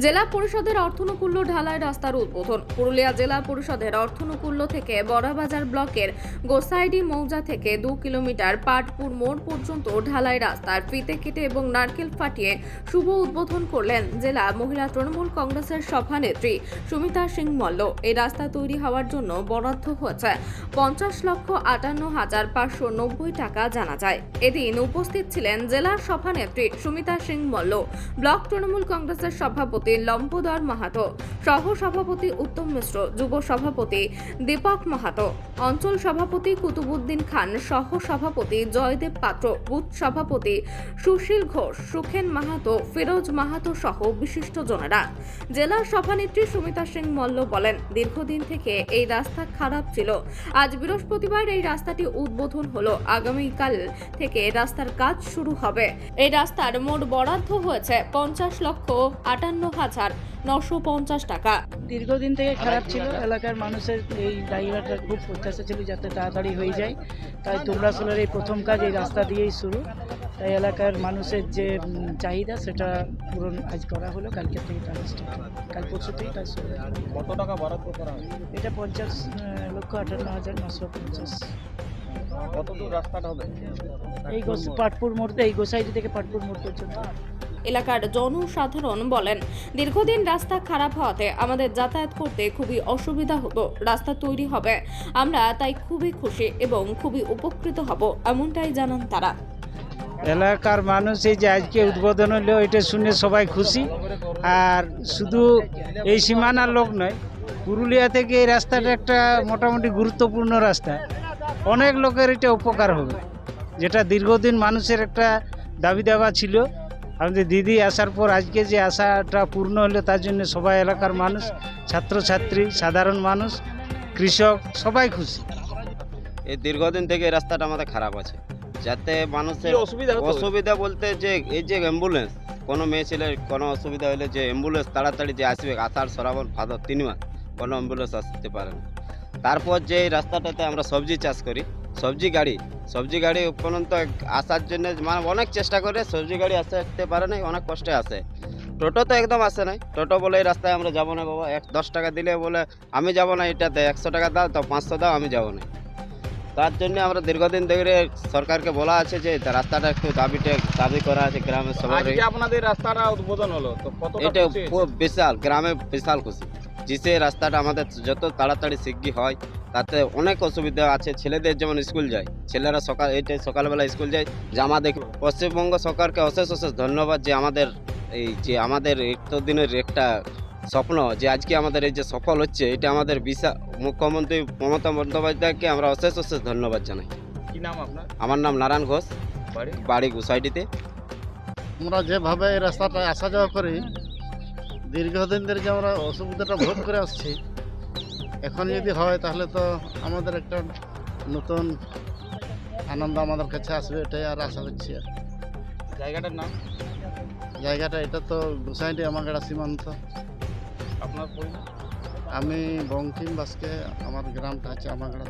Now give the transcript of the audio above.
জেলা পরিষদের অর্থনুকূল্য ঢালাই রাস্তার উদ্বোধন। পুরুলিয়া জেলা পরিষদের অর্থনুকূল্য থেকে বড়াবাজার ব্লকের গোসাইডি মৌজা থেকে দু কিলোমিটার পাটপুর মোড় পর্যন্ত ঢালাই রাস্তার ফিতে কেটে এবং নারকেল ফাটিয়ে শুভ উদ্বোধন করলেন জেলা মহিলা তৃণমূল কংগ্রেসের সভানেত্রী সুমিতা সিং মল্ল। এই রাস্তা তৈরি হওয়ার জন্য বরাদ্দ হয়েছে পঞ্চাশ লক্ষ আটান্ন হাজার পাঁচশো নব্বই টাকা জানা যায়। এদিন উপস্থিত ছিলেন জেলার সভানেত্রী সুমিতা সিং মল্ল। ব্লক তৃণমূল কংগ্রেসের সভাপতি লম্বোদর মাহাতো সহ সভাপতি উত্তম মিশ্র, যুব সভাপতি দীপক মাহাতো, অঞ্চল সভাপতি কুতুবুদ্দিন খান সহ সভাপতি জয়দেব পাত্র, বুথ সভাপতি সুশীল ঘোষ, সুখেন মাহাতো, ফিরোজ মাহাতো সহ বিশিষ্ট বিশিষ্টজনেরা। জেলার সভানেত্রী সুমিতা সিং মল্ল বলেন, দীর্ঘদিন থেকে এই রাস্তা খারাপ ছিল। আজ বৃহস্পতিবার এই রাস্তাটি উদ্বোধন হলো। আগামীকাল থেকে রাস্তার কাজ শুরু হবে। এই রাস্তার মোট বরাদ্দ হয়েছে পঞ্চাশ লক্ষ আটান্ন হাজার নশো পঞ্চাশ টাকা। দীর্ঘদিন থেকে খারাপ ছিল এলাকার মানুষের এই ড্রাইভারটা খুব প্রত্যাশা ছিল যাতে তাড়াতাড়ি হয়ে যায়। তাই তোমরাসোলের এই প্রথম কাজ এই রাস্তা দিয়েই শুরু। তাই এলাকার মানুষের যে চাহিদা সেটা পূরণ আজ করা হলো। কালকে থেকে কাজ। কাল পরশু থেকে কাজ শুরু কত টাকা বরাদ্দ করা হয়? এটা পঞ্চাশ লক্ষ আটান্ন হাজার নশো পঞ্চাশ। কত দূর রাস্তাটা হবে? এই গোস পাটপুর মোড় এই গোসাইটি থেকে পাটপুর মোড় পর্যন্ত। এলাকার জনসাধারণ বলেন, দীর্ঘদিন রাস্তা খারাপ হওয়াতে আমাদের যাতায়াত করতে খুবই অসুবিধা হতো রাস্তা তৈরি হবে। আমরা তাই খুবই খুশি এবং খুবই উপকৃত হব, এমনটাই জানান তারা। এলাকার মানুষ এই যে আজকে উদ্বোধন হলো, এটা শুনে সবাই খুশি। আর শুধু এই সীমানার লোক নয়, পুরুলিয়া থেকে এই রাস্তাটা একটা মোটামুটি গুরুত্বপূর্ণ রাস্তা। অনেক লোকের এটা উপকার হবে। যেটা দীর্ঘদিন মানুষের একটা দাবি দাবা ছিল আমাদের দিদি আসার পর আজকে যে আশাটা পূর্ণ হলো তার জন্য সবাই এলাকার মানুষ ছাত্রছাত্রী সাধারণ মানুষ কৃষক সবাই খুশি। এই দীর্ঘদিন থেকে এই রাস্তাটা আমাদের খারাপ আছে। যাতে মানুষের অসুবিধা অসুবিধা বলতে যে এই যে অ্যাম্বুলেন্স কোনো মেয়ে ছেলে কোনো অসুবিধা হলে যে অ্যাম্বুলেন্স তাড়াতাড়ি যে আসবে আষাঢ় শ্রাবণ ভাদর তিন মাস কোনো অ্যাম্বুলেন্স আসতে পারে না। তারপর যে এই রাস্তাটাতে আমরা সবজি চাষ করি সবজি গাড়ি। সবজি গাড়ি উপরন্ত আসার জন্য মানে অনেক চেষ্টা করে সবজি গাড়ি আসতে পারে না অনেক কষ্টে আসে টোটো তো একদম আসে নাই। টোটো বলে এই রাস্তায় আমরা যাব না বাবা। এক দশ টাকা দিলে বলে আমি যাব না এটাতে। একশো টাকা দাও তো পাঁচশো দাও আমি যাব না। তার জন্য আমরা দীর্ঘদিন ধরে সরকারকে বলা আছে যে রাস্তাটা একটু দাবিটা দাবি করা আছে গ্রামের সবাই। আপনাদের রাস্তাটা উদ্বোধন হলো? তো এটা খুব বিশাল গ্রামে বিশাল খুশি। যে রাস্তাটা আমাদের যত তাড়াতাড়ি শিগগি হয় তাতে অনেক অসুবিধা আছে। ছেলেদের যেমন স্কুল যায় ছেলেরা সকাল এইটাই সকালবেলা স্কুল যায় জামা দেখে পশ্চিমবঙ্গ সরকারকে অশেষ অশেষ ধন্যবাদ যে আমাদের এই যে আমাদের এতদিনের একটা স্বপ্ন যে আজকে আমাদের এই যে সফল হচ্ছে এটা আমাদের বিশাল মুখ্যমন্ত্রী মমতা বন্দ্যোপাধ্যায়কে আমরা অশেষ অশেষ ধন্যবাদ জানাই। কি নাম আপনার? আমার নাম নারায়ণ ঘোষ। বাড়ি? বাড়ি গুসাইডিতে। আমরা যেভাবে এই রাস্তাটায় আসা যাওয়া করি দীর্ঘদিন ধরে যে আমরা অসুবিধাটা ভোগ করে আসছি এখন যদি হয় তাহলে তো আমাদের একটা নতুন আনন্দ আমাদের কাছে আসবে এটাই আর আশা করছি আর। জায়গাটার নাম? জায়গাটা এটা তো গোসাইটি আমার গাড়া সীমান্ত। আপনার আমি বঙ্কিম বাসকে আমার গ্রামটা আছে আমাগাড়া